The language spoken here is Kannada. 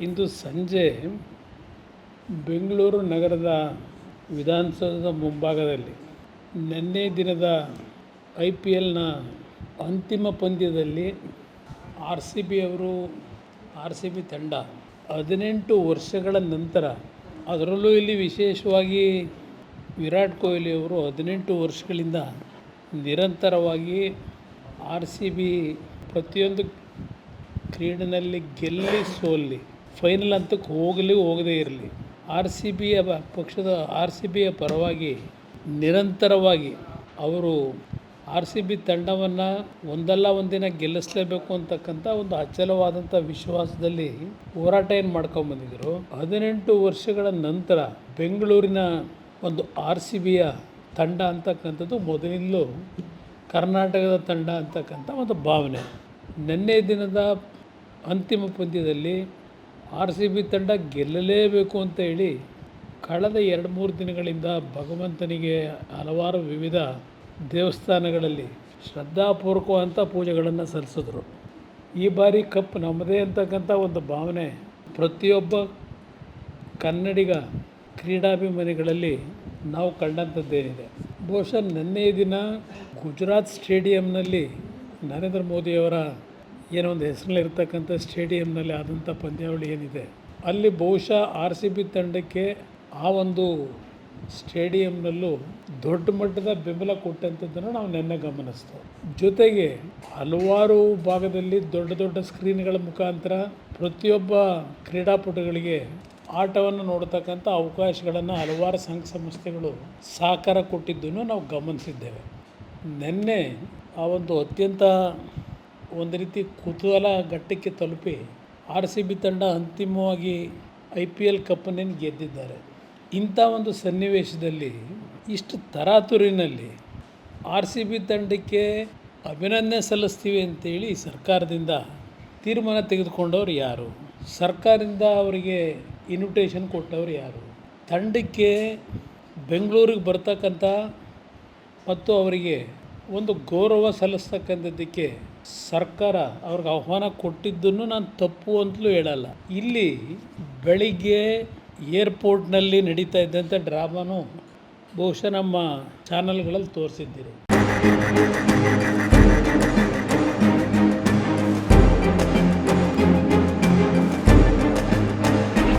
ಇಂದು ಸಂಜೆ ಬೆಂಗಳೂರು ನಗರದ ವಿಧಾನಸೌಧದ ಮುಂಭಾಗದಲ್ಲಿ ನಿನ್ನೆ ದಿನದ ಐ ಪಿ ಎಲ್ನ ಅಂತಿಮ ಪಂದ್ಯದಲ್ಲಿ ಆರ್ ಸಿ ಬಿ ಅವರು, ಆರ್ ಸಿ ಬಿ ತಂಡ ಹದಿನೆಂಟು ವರ್ಷಗಳ ನಂತರ ಅದರಲ್ಲೂ ಇಲ್ಲಿ ವಿಶೇಷವಾಗಿ ವಿರಾಟ್ ಕೊಹ್ಲಿ ಅವರು ಹದಿನೆಂಟು ವರ್ಷಗಳಿಂದ ನಿರಂತರವಾಗಿ ಆರ್ ಸಿ ಬಿ ಪ್ರತಿಯೊಂದು ಕ್ರೀಡೆಯಲ್ಲಿ ಗೆಲ್ಲಿ ಸೋಲ್ಲಿ ಫೈನಲ್ ಹಂತಕ್ಕೆ ಹೋಗಲಿ ಹೋಗದೇ ಇರಲಿ, ಆರ್ ಸಿ ಬಿಯ ಪಕ್ಷದ ಆರ್ ಸಿ ಬಿಯ ಪರವಾಗಿ ನಿರಂತರವಾಗಿ ಅವರು ಆರ್ ಸಿ ಬಿ ತಂಡವನ್ನು ಒಂದಲ್ಲ ಒಂದಿನ ಗೆಲ್ಲಿಸಲೇಬೇಕು ಅಂತಕ್ಕಂಥ ಒಂದು ಅಚಲವಾದಂಥ ವಿಶ್ವಾಸದಲ್ಲಿ ಹೋರಾಟ ಏನು ಮಾಡ್ಕೊಂಬಂದಿದ್ರು ಹದಿನೆಂಟು ವರ್ಷಗಳ ನಂತರ ಬೆಂಗಳೂರಿನ ಒಂದು ಆರ್ ಸಿ ಬಿಯ ತಂಡ ಅಂತಕ್ಕಂಥದ್ದು ಮೊದಲಿಂದಲೂ ಕರ್ನಾಟಕದ ತಂಡ ಅಂತಕ್ಕಂಥ ಒಂದು ಭಾವನೆ. ನಿನ್ನೆ ದಿನದ ಅಂತಿಮ ಪಂದ್ಯದಲ್ಲಿ ಆರ್ ಸಿ ಬಿ ತಂಡ ಗೆಲ್ಲಲೇಬೇಕು ಅಂತ ಹೇಳಿ ಕಳೆದ ಎರಡು ಮೂರು ದಿನಗಳಿಂದ ಭಗವಂತನಿಗೆ ಹಲವಾರು ವಿವಿಧ ದೇವಸ್ಥಾನಗಳಲ್ಲಿ ಶ್ರದ್ಧಾಪೂರ್ವಕವಂಥ ಪೂಜೆಗಳನ್ನು ಸಲ್ಲಿಸಿದ್ರು. ಈ ಬಾರಿ ಕಪ್ ನಮ್ಮದೇ ಅಂತಕ್ಕಂಥ ಒಂದು ಭಾವನೆ, ಪ್ರತಿಯೊಬ್ಬ ಕನ್ನಡಿಗ ಕ್ರೀಡಾಭಿಮಾನಿಗಳಲ್ಲಿ ನಾವು ಕಂಡಂಥದ್ದೇನಿದೆ. ಬಹುಶಃ ನೆನ್ನೆ ದಿನ ಗುಜರಾತ್ ಸ್ಟೇಡಿಯಂನಲ್ಲಿ ನರೇಂದ್ರ ಮೋದಿಯವರ ಏನೋ ಒಂದು ಹೆಸರಲ್ಲಿರ್ತಕ್ಕಂಥ ಸ್ಟೇಡಿಯಂನಲ್ಲಿ ಆದಂಥ ಪಂದ್ಯಾವಳಿ ಏನಿದೆ, ಅಲ್ಲಿ ಬಹುಶಃ ಆರ್ ಸಿ ಬಿ ತಂಡಕ್ಕೆ ಆ ಒಂದು ಸ್ಟೇಡಿಯಂನಲ್ಲೂ ದೊಡ್ಡ ಮಟ್ಟದ ಬೆಂಬಲ ಕೊಟ್ಟಂಥದ್ದನ್ನು ನಾವು ನಿನ್ನೆ ಗಮನಿಸ್ತೇವೆ ಜೊತೆಗೆ ಹಲವಾರು ಭಾಗದಲ್ಲಿ ದೊಡ್ಡ ದೊಡ್ಡ ಸ್ಕ್ರೀನ್ಗಳ ಮುಖಾಂತರ ಪ್ರತಿಯೊಬ್ಬ ಕ್ರೀಡಾಪಟುಗಳಿಗೆ ಆಟವನ್ನು ನೋಡತಕ್ಕಂಥ ಅವಕಾಶಗಳನ್ನು ಹಲವಾರು ಸಂಘ ಸಂಸ್ಥೆಗಳು ಸಹಕಾರ ಕೊಟ್ಟಿದ್ದನ್ನು ನಾವು ಗಮನಿಸಿದ್ದೇವೆ. ನಿನ್ನೆ ಆ ಒಂದು ಅತ್ಯಂತ ಒಂದು ರೀತಿ ಕುತೂಹಲ ಘಟ್ಟಕ್ಕೆ ತಲುಪಿ ಆರ್ ಸಿ ಬಿ ತಂಡ ಅಂತಿಮವಾಗಿ ಐ ಪಿ ಎಲ್ ಕಪ್ಪನ್ನೇನು ಗೆದ್ದಿದ್ದಾರೆ. ಇಂಥ ಒಂದು ಸನ್ನಿವೇಶದಲ್ಲಿ ಇಷ್ಟು ತರಾತುರಿನಲ್ಲಿ ಆರ್ ಸಿ ಬಿ ತಂಡಕ್ಕೆ ಅಭಿನಂದನೆ ಸಲ್ಲಿಸ್ತೀವಿ ಅಂತೇಳಿ ಸರ್ಕಾರದಿಂದ ತೀರ್ಮಾನ ತೆಗೆದುಕೊಂಡವ್ರು ಯಾರು? ಸರ್ಕಾರದಿಂದ ಅವರಿಗೆ ಇನ್ವಿಟೇಷನ್ ಕೊಟ್ಟವ್ರು ಯಾರು? ತಂಡಕ್ಕೆ ಬೆಂಗಳೂರಿಗೆ ಬರ್ತಕ್ಕಂಥ ಮತ್ತು ಅವರಿಗೆ ಒಂದು ಗೌರವ ಸಲ್ಲಿಸ್ತಕ್ಕಂಥದ್ದಕ್ಕೆ ಸರ್ಕಾರ ಅವ್ರಿಗೆ ಆಹ್ವಾನ ಕೊಟ್ಟಿದ್ದನ್ನು ನಾನು ತಪ್ಪು ಅಂತಲೂ ಹೇಳಲ್ಲ. ಇಲ್ಲಿ ಬೆಳಿಗ್ಗೆ ಏರ್ಪೋರ್ಟ್ನಲ್ಲಿ ನಡೀತಾ ಇದ್ದಂಥ ಡ್ರಾಮಾನು ಬಹುಶಃ ನಮ್ಮ ಚಾನಲ್ಗಳಲ್ಲಿ ತೋರಿಸಿದ್ದೀರಿ.